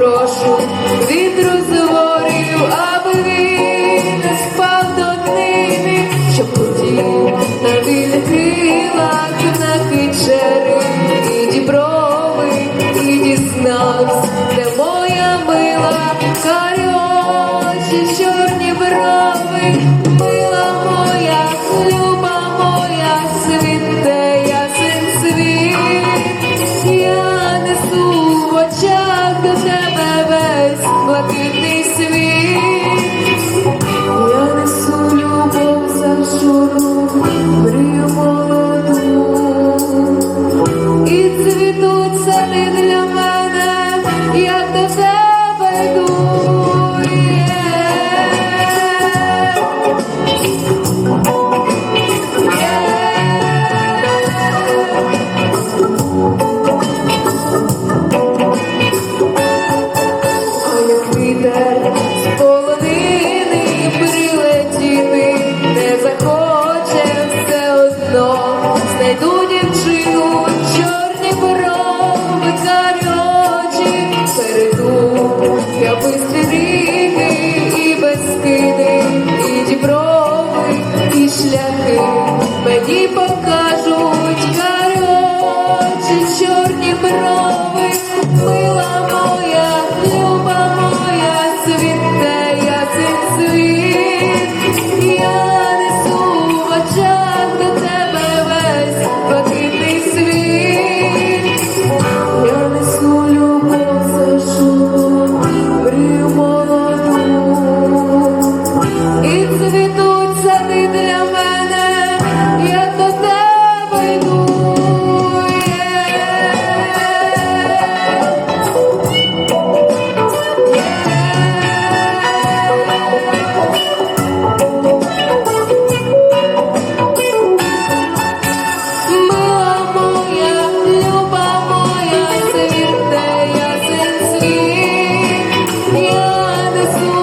попрошу вітру зворів, аби він спав до ними, щоб хотів на вільних на кичери і діброви, і дізнавсь, де моя мила карі чорні брови, мила моя, люба моя, світе ясен світ, я несу в до тебе перейду this